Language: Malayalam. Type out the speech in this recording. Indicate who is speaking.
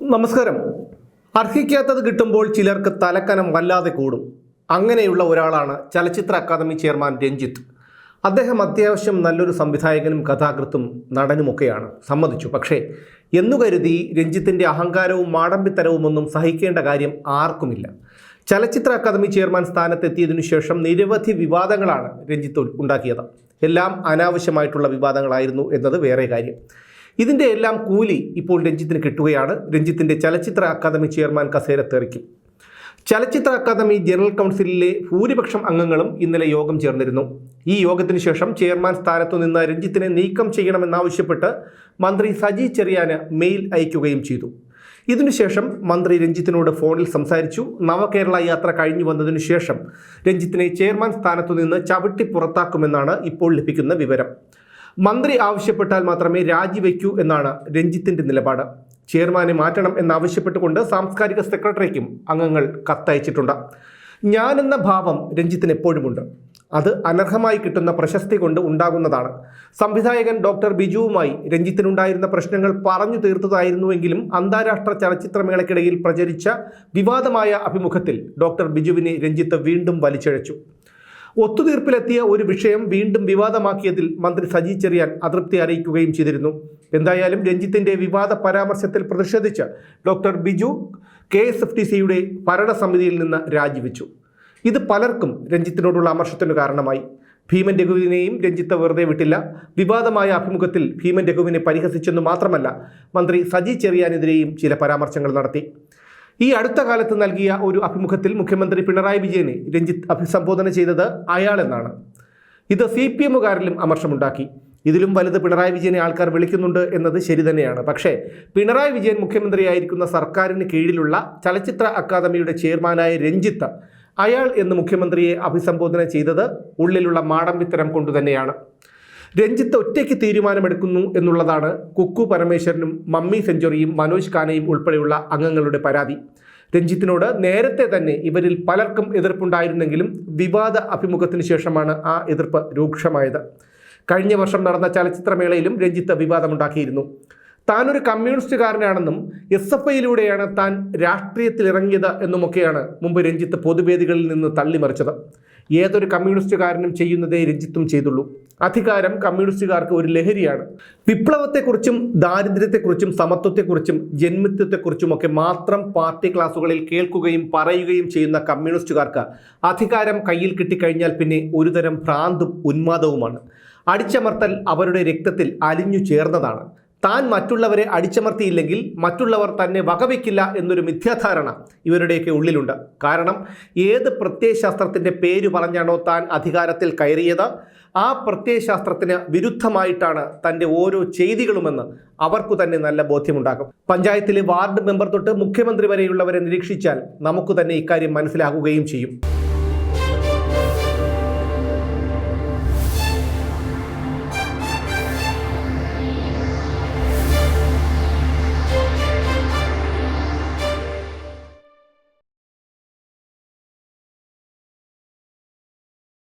Speaker 1: നമസ്കാരം. അർഹിക്കാത്തത് കിട്ടുമ്പോൾ ചിലർക്ക് തലക്കനം വല്ലാതെ കൂടും. അങ്ങനെയുള്ള ഒരാളാണ് ചലച്ചിത്ര അക്കാദമി ചെയർമാൻ രഞ്ജിത്ത്. അദ്ദേഹം അത്യാവശ്യം നല്ലൊരു സംവിധായകനും കഥാകൃത്തും നടനുമൊക്കെയാണ്. സമ്മതിച്ചു. പക്ഷേ എന്നു കരുതി രഞ്ജിത്തിന്റെ അഹങ്കാരവും മാടമ്പിത്തരവും ഒന്നും സഹിക്കേണ്ട കാര്യം ആർക്കുമില്ല. ചലച്ചിത്ര അക്കാദമി ചെയർമാൻ സ്ഥാനത്തെത്തിയതിനു ശേഷം നിരവധി വിവാദങ്ങളാണ് രഞ്ജിത്ത് ഉണ്ടാക്കിയത്. എല്ലാം അനാവശ്യമായിട്ടുള്ള വിവാദങ്ങളായിരുന്നു എന്നത് വേറെ കാര്യം. ഇതിന്റെ എല്ലാം കൂലി ഇപ്പോൾ രഞ്ജിത്തിന് കിട്ടുകയാണ്. രഞ്ജിത്തിന്റെ ചലച്ചിത്ര അക്കാദമി ചെയർമാൻ കസേര തെറിക്കും. ചലച്ചിത്ര അക്കാദമി ജനറൽ കൗൺസിലിലെ ഭൂരിപക്ഷം അംഗങ്ങളും ഇന്നലെ യോഗം ചേർന്നിരുന്നു. ഈ യോഗത്തിന് ശേഷം ചെയർമാൻ സ്ഥാനത്തു നിന്ന് രഞ്ജിത്തിനെ നീക്കം ചെയ്യണമെന്നാവശ്യപ്പെട്ട് മന്ത്രി സജി ചെറിയാന് മെയിൽ അയക്കുകയും ചെയ്തു. ഇതിനുശേഷം മന്ത്രി രഞ്ജിത്തിനോട് ഫോണിൽ സംസാരിച്ചു. നവകേരള യാത്ര കഴിഞ്ഞു വന്നതിനു ശേഷം രഞ്ജിത്തിനെ ചെയർമാൻ സ്ഥാനത്തു നിന്ന് ചവിട്ടി പുറത്താക്കുമെന്നാണ് ഇപ്പോൾ ലഭിക്കുന്ന വിവരം. മന്ത്രി ആവശ്യപ്പെട്ടാൽ മാത്രമേ രാജിവെക്കൂ എന്നാണ് രഞ്ജിത്തിന്റെ നിലപാട്. ചെയർമാനെ മാറ്റണം എന്നാവശ്യപ്പെട്ടുകൊണ്ട് സാംസ്കാരിക സെക്രട്ടറിക്കും അംഗങ്ങൾ കത്തയച്ചിട്ടുണ്ട്. ഞാനെന്ന ഭാവം രഞ്ജിത്തിന് എപ്പോഴുമുണ്ട്. അത് അനർഹമായി കിട്ടുന്ന പ്രശസ്തി കൊണ്ട് ഉണ്ടാകുന്നതാണ്. സംവിധായകൻ ഡോക്ടർ ബിജുവുമായി രഞ്ജിത്തിനുണ്ടായിരുന്ന പ്രശ്നങ്ങൾ പറഞ്ഞു തീർത്തതായിരുന്നുവെങ്കിലും അന്താരാഷ്ട്ര ചലച്ചിത്രമേളയ്ക്കിടയിൽ പ്രചരിച്ച വിവാദമായ അഭിമുഖത്തിൽ ഡോക്ടർ ബിജുവിനെ രഞ്ജിത്ത് വീണ്ടും വലിച്ചിഴച്ചു. ഒത്തുതീർപ്പിലെത്തിയ ഒരു വിഷയം വീണ്ടും വിവാദമാക്കിയതിൽ മന്ത്രി സജി ചെറിയാൻ അതൃപ്തി അറിയിക്കുകയും ചെയ്തിരുന്നു. എന്തായാലും രഞ്ജിത്തിന്റെ വിവാദ പരാമർശത്തിൽ പ്രതിഷേധിച്ച് doctor Biju K S F T സിയുടെ ഭരണസമിതിയിൽ നിന്ന് രാജിവെച്ചു. ഇത് പലർക്കും രഞ്ജിത്തിനോടുള്ള അമർഷത്തിന് കാരണമായി. ഭീമൻ രഘുവിനെയും രഞ്ജിത്ത് വെറുതെ വിട്ടില്ല. വിവാദമായ അഭിമുഖത്തിൽ ഭീമൻ രഘുവിനെ പരിഹസിച്ചെന്നു മാത്രമല്ല മന്ത്രി സജി ചെറിയാനെതിരെയും ചില പരാമർശങ്ങൾ നടത്തി. ഈ അടുത്ത കാലത്ത് നൽകിയ ഒരു അഭിമുഖത്തിൽ മുഖ്യമന്ത്രി പിണറായി വിജയനെ രഞ്ജിത്ത് അഭിസംബോധന ചെയ്തത് അയാളെന്നാണ്. ഇത് സി പി എമ്മുകാരിലും അമർഷമുണ്ടാക്കി. ഇതിലും വലുത് പിണറായി വിജയനെ ആൾക്കാർ വിളിക്കുന്നുണ്ട് എന്നത് ശരി തന്നെയാണ്. പക്ഷേ പിണറായി വിജയൻ മുഖ്യമന്ത്രിയായിരിക്കുന്ന സർക്കാരിന് കീഴിലുള്ള ചലച്ചിത്ര അക്കാദമിയുടെ ചെയർമാനായ രഞ്ജിത്ത് അയാൾ എന്ന് മുഖ്യമന്ത്രിയെ അഭിസംബോധന ചെയ്തത് ഉള്ളിലുള്ള മാടം മാടമ്പിത്തരം കൊണ്ടുതന്നെയാണ്. രഞ്ജിത്ത് ഒറ്റയ്ക്ക് തീരുമാനമെടുക്കുന്നു എന്നുള്ളതാണ് കുക്കു പരമേശ്വരനും മമ്മി സെഞ്ചുറിയും മനോജ് ഖാനയും ഉൾപ്പെടെയുള്ള അംഗങ്ങളുടെ പരാതി. രഞ്ജിത്തിനോട് നേരത്തെ തന്നെ ഇവരിൽ പലർക്കും എതിർപ്പുണ്ടായിരുന്നെങ്കിലും വിവാദ അഭിമുഖത്തിന് ശേഷമാണ് ആ എതിർപ്പ് രൂക്ഷമായത്. കഴിഞ്ഞ വർഷം നടന്ന ചലച്ചിത്രമേളയിലും രഞ്ജിത്ത് വിവാദമുണ്ടാക്കിയിരുന്നു. താനൊരു കമ്മ്യൂണിസ്റ്റുകാരനാണെന്നും എസ് എഫ് ഐയിലൂടെയാണ് താൻ രാഷ്ട്രീയത്തിലിറങ്ങിയത് എന്നുമൊക്കെയാണ് മുമ്പ് രഞ്ജിത്ത് പൊതുവേദികളിൽ നിന്ന് തള്ളിമറിച്ചത്. ഏതൊരു കമ്മ്യൂണിസ്റ്റുകാരനും ചെയ്യുന്നതേ രഞ്ജിത്തും ചെയ്തുള്ളൂ. അധികാരം കമ്മ്യൂണിസ്റ്റുകാർക്ക് ഒരു ലഹരിയാണ്. വിപ്ലവത്തെക്കുറിച്ചും ദാരിദ്ര്യത്തെക്കുറിച്ചും സമത്വത്തെക്കുറിച്ചും ജന്മിത്വത്തെക്കുറിച്ചുമൊക്കെ മാത്രം പാർട്ടി ക്ലാസുകളിൽ കേൾക്കുകയും പറയുകയും ചെയ്യുന്ന കമ്മ്യൂണിസ്റ്റുകാർക്ക് അധികാരം കയ്യിൽ കിട്ടിക്കഴിഞ്ഞാൽ പിന്നെ ഒരുതരം ഭ്രാന്തും ഉന്മാദവുമാണ്. അടിച്ചമർത്തൽ അവരുടെ രക്തത്തിൽ അലിഞ്ഞു ചേർന്നതാണ്. താൻ മറ്റുള്ളവരെ അടിച്ചമർത്തിയില്ലെങ്കിൽ മറ്റുള്ളവർ തന്നെ വകവയ്ക്കില്ല എന്നൊരു മിഥ്യാധാരണ ഇവരുടെയൊക്കെ ഉള്ളിലുണ്ട്. കാരണം ഏത് പ്രത്യയശാസ്ത്രത്തിന്റെ പേര് പറഞ്ഞാണോ താൻ അധികാരത്തിൽ കയറിയത് ആ പ്രത്യയശാസ്ത്രത്തിന് വിരുദ്ധമായിട്ടാണ് തന്റെ ഓരോ ചെയ്തികളുമെന്ന് അവർക്കു തന്നെ നല്ല ബോധ്യമുണ്ടാകും. പഞ്ചായത്തിലെ വാർഡ് മെമ്പർ തൊട്ട് മുഖ്യമന്ത്രി വരെയുള്ളവരെ നിരീക്ഷിച്ചാൽ നമുക്ക് തന്നെ ഇക്കാര്യം മനസ്സിലാകുകയും ചെയ്യും.